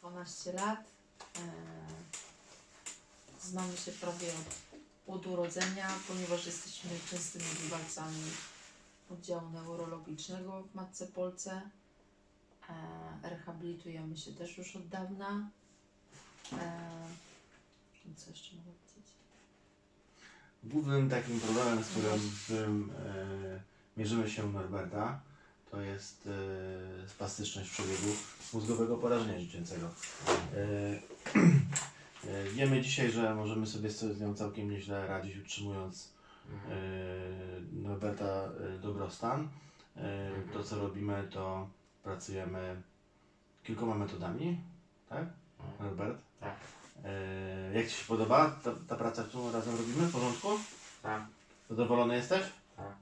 12 lat. E, Znamy się prawie od, od urodzenia, ponieważ jesteśmy częstymi bywalcami oddziału neurologicznego w Matce Polce. E, Rehabilitujemy się też już od dawna. E, Co jeszcze mogę powiedzieć? Głównym takim problemem, z którym, mierzymy się u Norberta, to jest e, spastyczność przebiegu mózgowego porażenia dziecięcego. E, e, wiemy dzisiaj, że możemy sobie z nią całkiem nieźle radzić, utrzymując Norberta e, dobrostan. To, co robimy, to pracujemy kilkoma metodami, tak, Norbert? Tak. E, jak Ci się podoba ta, ta praca, którą razem robimy? W porządku? Tak. Zadowolony jesteś? Tak.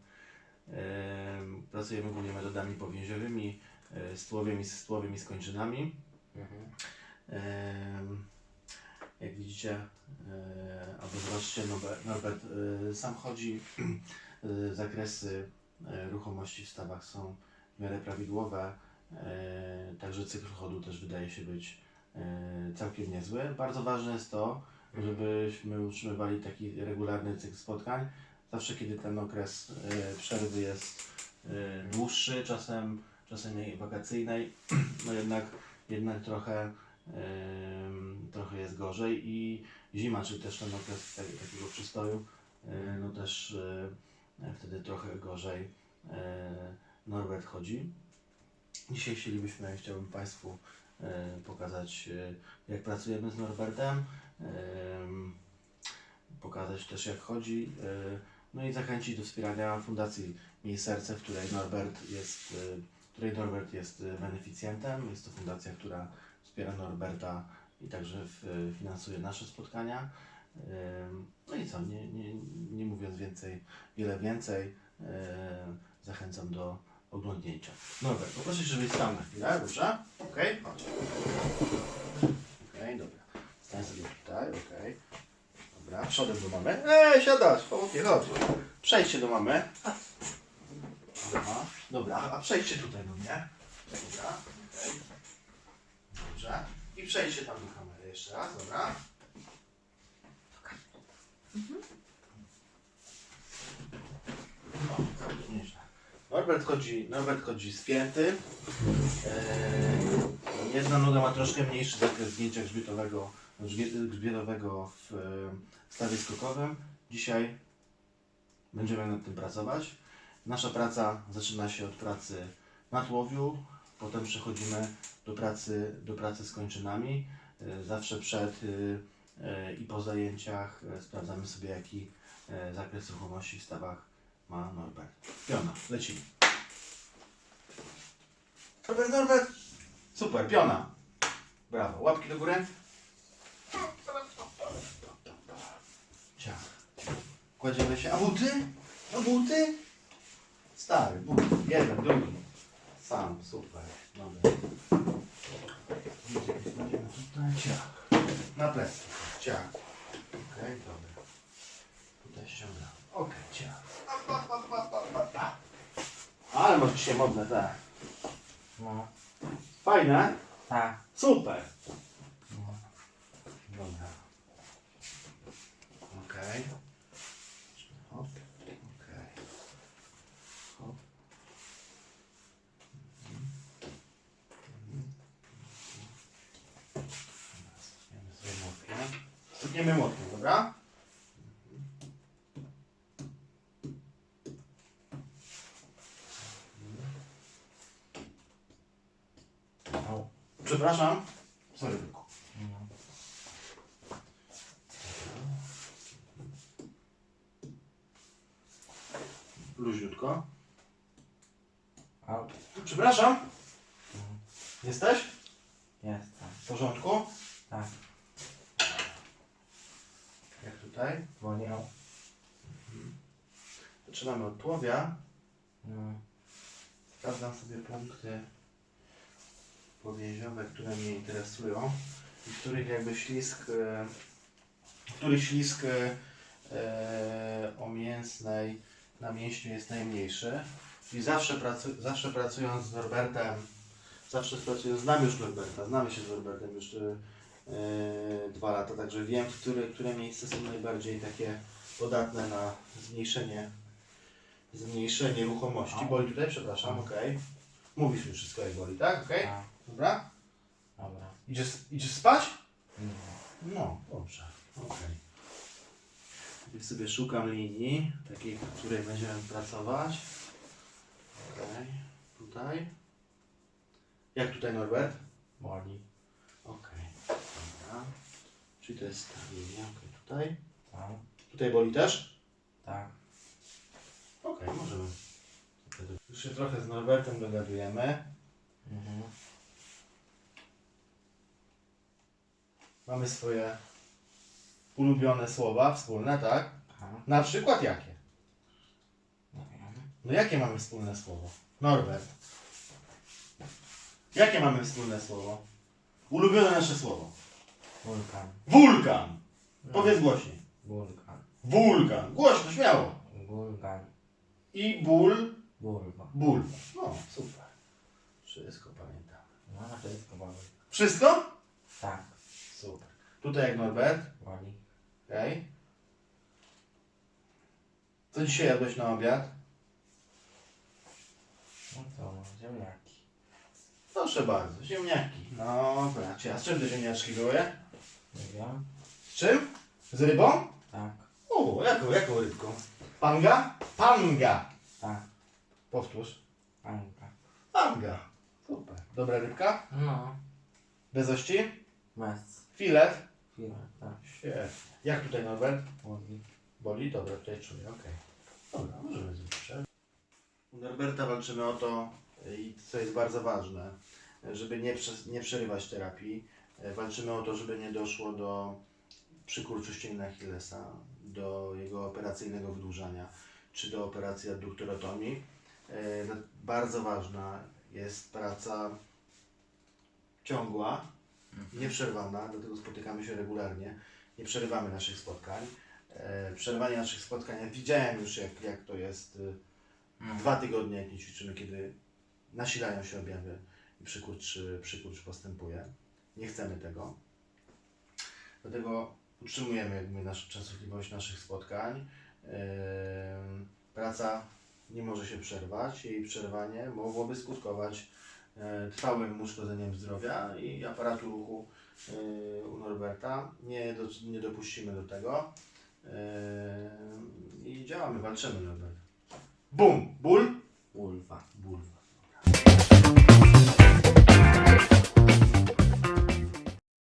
Pracujemy głównie metodami powięziowymi, e, stłowymi, stłowymi skończynami. Mhm. Em, jak widzicie, e, albo zobaczycie, Norbert, e, sam chodzi, zakresy ruchomości w stawach są w miarę prawidłowe, także cykl chodu też wydaje się być całkiem niezły. Bardzo ważne jest to, żebyśmy utrzymywali taki regularny cykl spotkań. Zawsze kiedy ten okres przerwy jest dłuższy, czasem, czasem wakacyjnej, no jednak, jednak trochę, trochę jest gorzej i zima, czyli też ten okres tak, takiego przystoju, e, no też e, wtedy trochę gorzej Norbert chodzi. Dzisiaj chcielibyśmy, chciałbym Państwu pokazać, jak pracujemy z Norbertem, em, pokazać też jak chodzi, no i zachęcić do wspierania Fundacji Miej Serce, w której Norbert jest, e, której Norbert jest e, beneficjentem. Jest to fundacja, która wspiera Norberta i także w, finansuje nasze spotkania. No i co, nie, nie, nie mówiąc więcej, wiele więcej, zachęcam do oglądnięcia. Norbert, poproszę, żebyś stał na chwilę, dobrze? Okej, chodź. Okej, dobra. Stań sobie tutaj, okej. Dobra, przodem do mamy. Ej, siadasz, pomogę, chodź. Przejdźcie do mamy. Dobra, dobra, a przejdźcie tutaj do mnie. Dobra. Dobrze. I przejdźcie tam do kamery jeszcze raz, dobra? O, nieźle. Norbert chodzi, Norbert chodzi spięty. Eee, jedna noga ma troszkę mniejszy zakres zgięcia grzbietowego, grzbie- grzbietowego w e, stawie skokowym. Dzisiaj będziemy nad tym pracować. Nasza praca zaczyna się od pracy na tłowiu, potem przechodzimy do pracy, do pracy z kończynami. E, Zawsze przed e, i po zajęciach sprawdzamy sobie jaki zakres ruchomości w stawach ma Norbert. Piona, lecimy. Norbert, Norbert! Super, piona. Brawo. Łapki do góry. Kładziemy się. A buty? A buty? Stary, but. Jeden, drugi. Sam, super. Dobra. Buty kładziemy tutaj. Ciach. Na plecy. Ciach. Okej, dobra. Tutaj ściągam. Okej, ciach. Ale masz dzisiaj modne, tak. No. Fajne? Tak. Super. No. Dobra. Okej. Hop. Okej. Hop. Mhm. Mhm. Dobra, Stukniemy sobie młotkiem. Stukniemy młotkiem, dobra? Przepraszam. Sorry, tylko. Luźniutko. Przepraszam. Jesteś? Jestem. W porządku? Tak. Tutaj? Dzwonił. Zaczynamy od tułowia. No. Sprawdzam sobie punkty powięziowe, które mnie interesują i których jakby ślisk, e, w których ślisk e, e, o mięsnej na mięśniu jest najmniejszy. Czyli zawsze, pracu, zawsze pracując z Norbertem, zawsze pracuję, znam już Norberta, znamy się z Norbertem już dwa lata, także wiem, które, które miejsca są najbardziej takie podatne na zmniejszenie zmniejszenie ruchomości. Au. Boli tutaj, przepraszam, okej. Mówisz mi wszystko jak boli, tak? Okej? Tak. Dobra? Dobra. Idziesz, idziesz spać? No, dobrze, okej. Okay. sobie szukam linii, takiej, w której będziemy pracować. Okej, tutaj. Jak tutaj Norbert? Boli. Czyli to jest ta linia, okej, tutaj. Tak. Tutaj boli też? Tak. Okej, możemy. Już się trochę z Norbertem dogadujemy. Mhm. Mamy swoje ulubione słowa wspólne, tak? Tak. Na przykład jakie? Nie wiem. No jakie mamy wspólne słowo? Norbert. Jakie mamy wspólne słowo? Ulubione nasze słowo. Wulkan. Wulkan. No. Powiedz głośniej. Wulkan. Wulkan. Głośno, śmiało. Wulkan. I ból. Bulwa. Ból. No, super. Wszystko pamiętam. No, wszystko boli. Wszystko? Tak. Super. Tutaj jak Norbert. Boli. Okej. Co dzisiaj jadłeś na obiad? No to, ziemniaki. Proszę bardzo, ziemniaki. No, bracie, a z czym te ziemniaczki były? Nie wiem. Z czym? Z rybą? Tak. O, jaką, jaką rybką? Panga? Panga. Tak. Powtórz. Anka. Panga. Super. Dobra rybka? No. Bez ości? Bez. Filet? Chwilę. Tak. Świetnie. Jak tutaj Norbert? Boli. Boli? Dobra, tutaj czuję, okej. Dobra, możemy zrobić. U Norberta walczymy o to, i co jest bardzo ważne, żeby nie, nie przerywać terapii. E, Walczymy o to, żeby nie doszło do przykurczu ścięgna Achillesa, do jego operacyjnego wydłużania, czy do operacji adduktoratomii. E, Bardzo ważna jest praca ciągła, nieprzerwana, dlatego spotykamy się regularnie. Nie przerywamy naszych spotkań. E, Przerwanie naszych spotkań, ja widziałem już jak, jak to jest y, dwa tygodnie, jak nie ćwiczymy, kiedy nasilają się objawy i przykurcz, przykurcz postępuje. Nie chcemy tego. Dlatego utrzymujemy jakby nasz, częstotliwość naszych spotkań. Em, Praca nie może się przerwać. Jej przerwanie mogłoby skutkować e, trwałym uszkodzeniem zdrowia i aparatu ruchu e, u Norberta. Nie, do, nie dopuścimy do tego. I działamy, walczymy Norbert. Bum! Ból? Bulwa.